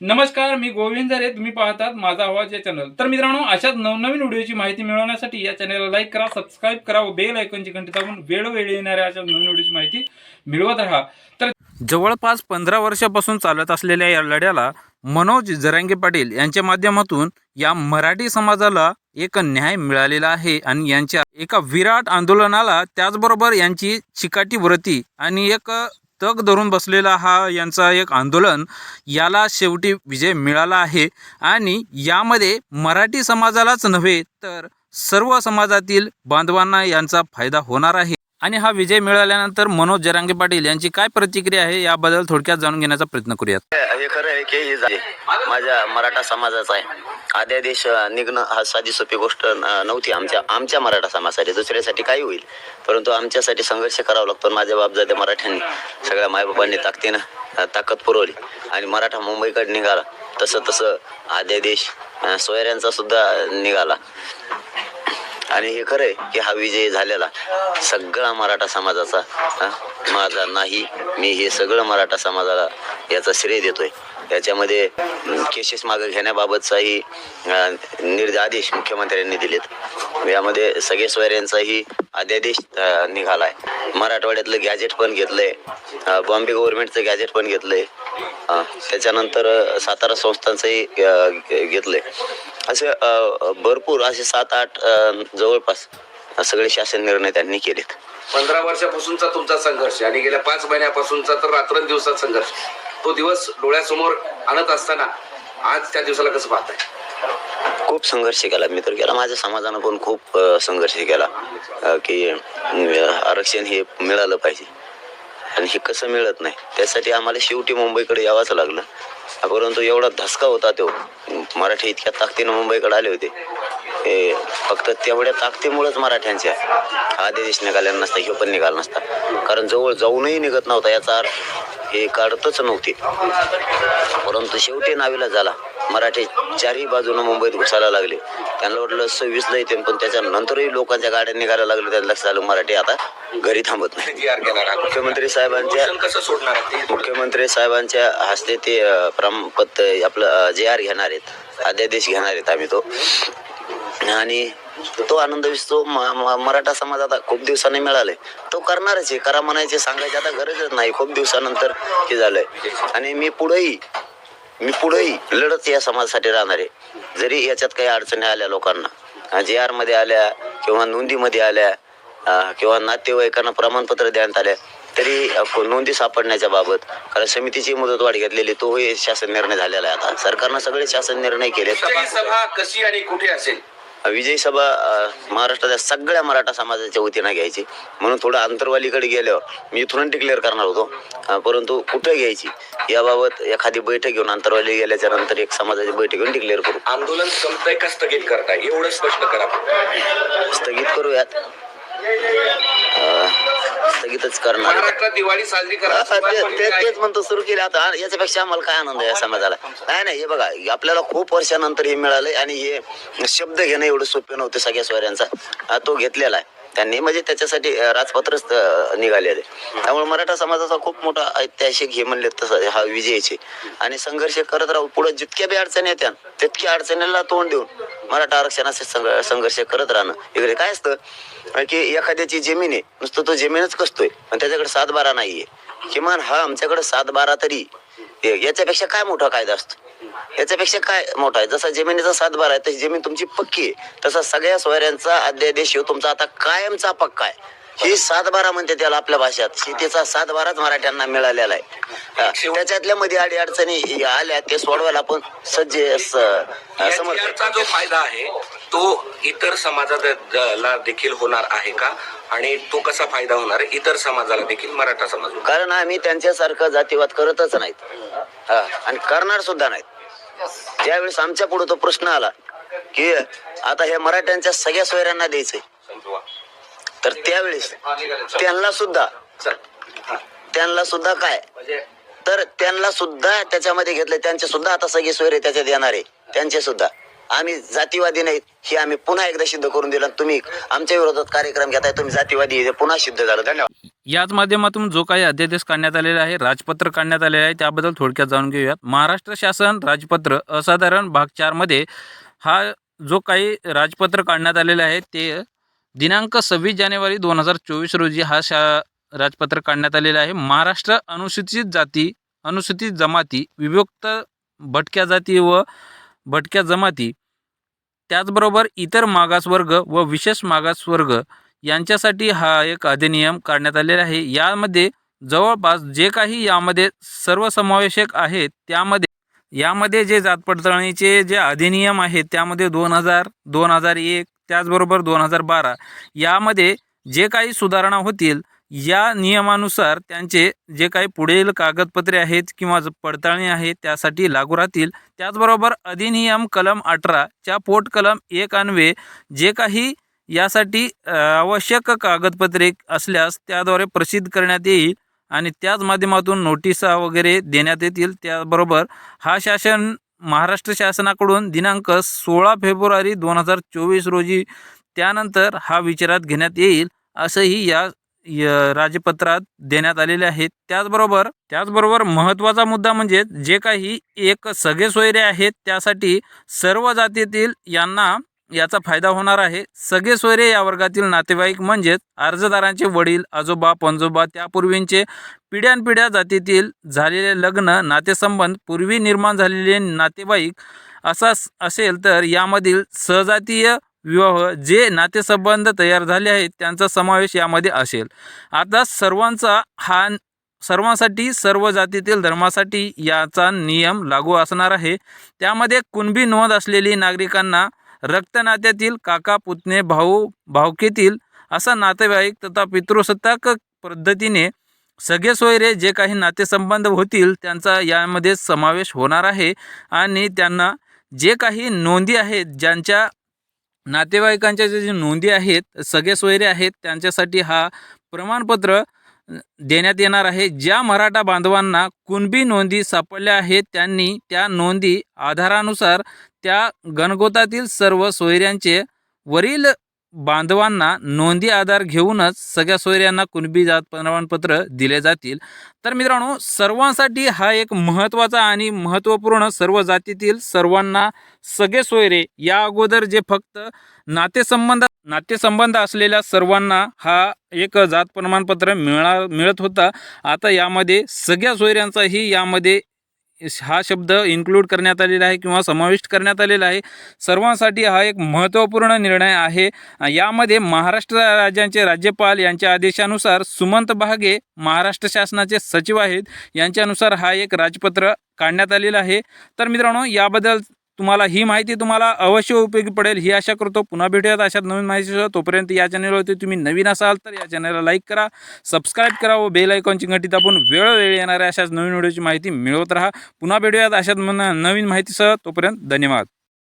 नमस्कार मी गोविंद रे. तुम्ही पाहतात माझा आवाज या चॅनल तर मित्रांनो अशाच नवनवीन व्हिडिओची माहिती मिळवण्यासाठी या चॅनलला लाईक करा सबस्क्राईब करा व बेल आयकॉनची घंटी दाबून वेळोवेळी येणाऱ्या अशा नवीन व्हिडिओची माहिती मिळवत राहा. तर जवळपास पंधरा वर्षापासून चालत असलेल्या या लढ्याला मनोज जरांगे पाटील यांच्या माध्यमातून या मराठी समाजाला एक न्याय मिळालेला आहे आणि यांच्या एका विराट आंदोलनाला त्याचबरोबर यांची चिकाटी व्रती आणि एक तग धरून बसलेला हा यांचा एक आंदोलन याला शेवटी विजय मिळाला आहे. आणि यामध्ये मराठी समाजालाच नव्हे तर सर्व समाजातील बांधवांना यांचा फायदा होणार आहे. आणि हा विजय मिळाल्यानंतर मनोज जरांगे पाटील यांची काय प्रतिक्रिया आहे याबद्दल थोडक्यात जाणून घेण्याचा प्रयत्न करूयात. हे खरं आहे की माझ्या मराठा समाजाचा आहे. अध्यादेश निघणं हा साधी सोपी गोष्ट न- नव्हती आमच्या आमच्या मराठा समाजासाठी. दुसऱ्यासाठी काही होईल. परंतु आमच्यासाठी संघर्ष करावा लागतो. माझ्या बापजाद्या मराठ्यांनी. सगळ्या मायबापांनी ताकदीनं ताकद पुरवली. आणि मराठा मुंबईकडे निघाला. तसं तसं अध्यादेश देश सोयऱ्यांचा सुद्धा निघाला. आणि हे खरं आहे की हा विजय झालेला सगळा मराठा समाजाचा माझा नाही. मी हे सगळं मराठा समाजाला याचा श्रेय देतोय. याच्यामध्ये केसेस मागे घेण्याबाबतचाही निर्देश आदेश मुख्यमंत्र्यांनी दिलेत. यामध्ये सगळे सोयऱ्यांचाही अध्यादेश निघालाय. मराठवाड्यातलं गॅजेट पण घेतलंय. बॉम्बे गव्हर्नमेंटचं गॅजेट पण घेतलंय. त्याच्यानंतर सातारा संस्थांचंही घेतलंय. असे भरपूर असे सात आठ जवळपास सगळे शासन निर्णय त्यांनी केलेत. पंधरा वर्षापासूनचा तुमचा संघर्ष आणि गेल्या पाच महिन्यापासूनचा तर रात्रंदिवसात संघर्ष. तो दिवस डोळ्यासमोर आणत असताना आज त्या दिवसाला कसं पाहताय? खूप संघर्ष केला. मी तर केला माझ्या समाजानं पण खूप संघर्ष केला. की आरक्षण हे मिळालं पाहिजे. आणि हे कसं मिळत नाही? त्यासाठी आम्हाला शेवटी मुंबईकडे यावंच लागलं. परंतु एवढा धसका होता तो. मराठी इतक्या ताकदीनं मुंबईकडे आले होते. फक्त तेवढ्या ताकदीमुळेच मराठ्यांच्या हा आदेश निघाला नसता ह्यो पण निघाला नसता. कारण जवळ जाऊनही निघत नव्हता याचा अर्थ हे काढतच नव्हते. परंतु शेवटी नावीला झाला. मराठी चारही बाजूनं मुंबईत घुसायला लागले. त्यांना वाटलं सव्वीसला येते पण त्याच्या नंतरही लोकांच्या गाड्या निघायला लागल्या त्यांना लक्षात आलं मराठी आता घरी थांबत नाही. मुख्यमंत्री साहेबांच्या मुख्यमंत्री साहेबांच्या हस्ते ते प्रमाणपत्र आपलं जे आर घेणार आहेत अध्यादेश घेणार आहेत आम्ही तो. आणि तो आनंद विसतो. म- मराठा समाज आता खूप दिवसांनी मिळालाय. तो करणारच आहे. करा म्हणायचे सांगायचे आता गरजच नाही. खूप दिवसानंतर हे झालंय. आणि मी पुढेही मी पुढेही लढत या समाजासाठी राहणार आहे. जरी याच्यात काही अडचणी आल्या लोकांना. जे आरमध्ये आल्या किंवा नोंदीमध्ये आल्या किंवा नातेवाईकांना प्रमाणपत्र देण्यात आल्या तरी नोंदी सापडण्याच्या बाबत कारण समितीची मुदतवाढ घेतलेली तोही शासन निर्णय झालेला आहे आता. सरकारनं सगळे शासन निर्णय केले सभा कशी आणि कुठे असेल? विजयी सभा महाराष्ट्राच्या सगळ्या मराठा समाजाच्या वतीनं घ्यायची. म्हणून थोडं अंतरवालीकडे गेल्यावर मी इथून डिक्लेअर करणार होतो. परंतु कुठं घ्यायची? याबाबत एखादी बैठक घेऊन अंतरवाली गेल्याच्यानंतर एक समाजाची बैठक घेऊन डिक्लेअर करू. आंदोलन संपतंय का स्थगित करताय? एवढं स्पष्ट करा. स्थगित करूयात. स्थगितच करणार. महाराष्ट्रात दिवाळी साजरी करा. तेच म्हणतो सुरू केले आता. याच्यापेक्षा आम्हाला काय आनंद आहे समाजाला? नाही नाही हे बघा आपल्याला खूप वर्षानंतर हे मिळालंय आणि हे शब्द घेणं एवढं सोपे नव्हते सगळ्या स्वऱ्यांचा हा, तो घेतलेला आहे. त्यांनी म्हणजे त्याच्यासाठी राजपत्रच निघालेले त्यामुळे मराठा समाजाचा खूप मोठा ऐतिहासिक हे म्हणले तसं हा विजयचे. आणि संघर्ष करत राहू पुढे जितक्या बी अडचणी येत्या तितक्या अडचणीला तोंड देऊन मराठा आरक्षणाचे संघर्ष करत राहणं इकडे काय असतं? की एखाद्याची जमीन आहे नुसतं तो जमीनच कसतोय पण त्याच्याकडे सात बारा नाहीये. किमान हा आमच्याकडे सात बारा तरी याच्यापेक्षा काय मोठा कायदा असतो? याच्यापेक्षा काय मोठा आहे? जसा जमिनीचा सात बारा आहे तशी जमीन तुमची पक्की आहे. तसा सगळ्या सोयऱ्यांचा अध्यादेश ह्यो तुमचा आता कायमचा पक्का आहे. ही सात बारा म्हणते त्याला आपल्या भाषेत. शेतीचा सात बाराच मराठ्यांना मिळालेला आहे. त्याच्यातल्या मध्ये अडी अडचणी आल्या ते सोडवायला आपण सज्ज स- या समर्थ आहे. GR चा जो फायदा आहे तो इतर समाजाला देखील होणार आहे का? आणि तो कसा फायदा होणार? आहे इतर समाजाला देखील मराठा समाज कारण आम्ही त्यांच्यासारखं जातीवाद करतच नाहीत. हा, आणि करणार सुद्धा नाहीत. ज्यावेळेस आमच्या पुढे तो प्रश्न आला की आता हे मराठ्यांच्या सगळ्या सोयऱ्यांना द्यायचंय. तर त्यावेळेस त्यांना सुद्धा त्यांना सुद्धा काय? तर त्यांना सुद्धा त्याच्यामध्ये घेतले त्यांचे सुद्धा आता सगळे सोयरे त्याच्यात येणार आहे. त्यांचे सुद्धा. आम्ही जातीवादी नाहीत हे आम्ही पुन्हा एकदा सिद्ध करून दिलं. तुम्ही आमच्या विरोधात कार्यक्रम घेताय. तुम्ही जातीवादी पुन्हा सिद्ध झालं. धन्यवाद. याच माध्यमातून जो काही अध्यादेश काढण्यात आलेला आहे राजपत्र काढण्यात आलेले आहे त्याबद्दल थोडक्यात जाणून घेऊयात. महाराष्ट्र शासन राजपत्र असाधारण भाग चारमध्ये हा जो काही राजपत्र काढण्यात आलेलं आहे ते दिनांक सव्वीस जानेवारी दोन हजार चोवीस रोजी हा शा राजपत्र काढण्यात आलेला आहे. महाराष्ट्र अनुसूचित जाती अनुसूचित जमाती विभक्त भटक्या जाती व भटक्या जमाती त्याचबरोबर इतर मागासवर्ग व विशेष मागासवर्ग यांच्यासाठी हा एक अधिनियम काढण्यात आलेला आहे. यामध्ये जवळपास जे काही यामध्ये सर्वसमावेशक आहेत त्यामध्ये यामध्ये जे जात पडताळणीचे जे अधिनियम आहेत त्यामध्ये दोन हजार दोन हजार एक त्याचबरोबर दोन हजार बारा यामध्ये जे काही सुधारणा होतील या नियमानुसार त्यांचे जे काही पुढील कागदपत्रे आहेत किंवा ज- पडताळणी आहे त्यासाठी लागू राहतील. त्याचबरोबर अधिनियम कलम अठराच्या पोट कलम एक अन्वे जे काही यासाठी आवश्यक कागदपत्रे असल्यास त्याद्वारे प्रसिद्ध करण्यात येईल आणि त्याच माध्यमातून नोटिसा वगैरे देण्यात येतील. त्याबरोबर हा शासन महाराष्ट्र शासनाकडून दिनांक सोळा फेब्रुवारी दोन हजार चोवीस रोजी त्यानंतर हा विचारात घेण्यात येईल असंही या य- राजपत्रात देण्यात आलेले आहेत त्याचबरोबर त्याचबरोबर महत्त्वाचा मुद्दा म्हणजे जे काही एक सगळे सोयरे आहेत त्यासाठी सर्व जातीतील यांना याचा फायदा होणार आहे. सगळे सोयरे या वर्गातील नातेवाईक म्हणजेच अर्जदारांचे वडील आजोबा पणजोबा त्यापूर्वींचे पिढ्यानपिढ्या जातीतील झालेले लग्न नातेसंबंध पूर्वी निर्माण झालेले नातेवाईक असा असेल तर यामधील सहजातीय विवाह जे नातेसंबंध तयार झाले आहेत त्यांचा समावेश यामध्ये असेल. आता सर्वांचा हा सर्वांसाठी सर्व जातीतील धर्मासाठी याचा नियम लागू असणार आहे. त्यामध्ये कुणबी नोंद असलेली नागरिकांना रक्तनात्यातील काका पुतणे भाऊ भावकीतील असा नातेवाईक तथा पितृसत्ताक पद्धतीने सगळे सोयरे जे काही नातेसंबंध होतील त्यांचा यामध्ये समावेश होणार आहे आणि त्यांना जे काही नोंदी आहेत ज्यांच्या नातेवाईकांच्या जे जे नोंदी आहेत सगळे सोयरे आहेत त्यांच्यासाठी हा प्रमाणपत्र देण्यात येणार आहे. ज्या मराठा बांधवांना कुणबी नोंदी सापडल्या आहेत त्यांनी त्या नोंदी आधारानुसार त्या गणगोतातील सर्व सोयऱ्यांचे वरील बांधवांना नोंदी आधार घेऊनच सगळ्या सोयऱ्यांना कुणबी जात प्रमाणपत्र दिले जातील. तर मित्रांनो सर्वांसाठी हा एक महत्त्वाचा आणि महत्त्वपूर्ण सर्व जातीतील सर्वांना सगळे सोयरे या अगोदर जे फक्त नातेसंबंध नातेसंबंध असलेल्या सर्वांना हा एक जात प्रमाणपत्र मिळा मिळत होता. आता यामध्ये सगळ्या सोयऱ्यांचाही यामध्ये हा शब्द इन्क्लूड करण्यात आलेला आहे किंवा समाविष्ट करण्यात आलेला आहे. सर्वांसाठी हा एक महत्त्वपूर्ण निर्णय आहे. यामध्ये महाराष्ट्र राज्यांचे राज्यपाल यांच्या आदेशानुसार सुमंत बहागे महाराष्ट्र शासनाचे सचिव आहेत. यांच्यानुसार हा एक राजपत्र काढण्यात आलेला आहे. तर मित्रांनो याबद्दल तुम्हाला ही माहिती तुम्हाला अवश्य उपयोगी पडेल. ही आशा करतो पुन्हा भेटूयात अशात नवीन माहितीसह. तोपर्यंत या चॅनलवरती तुम्ही नवीन असाल तर या चॅनलला लाईक करा सबस्क्राईब करा व बेल आयकॉनची घंटी दाबून वेळोवेळी येणाऱ्या अशाच नवीन व्हिडिओची माहिती मिळवत राहा. पुन्हा भेटूयात अशाच नवीन माहितीसह. तोपर्यंत धन्यवाद.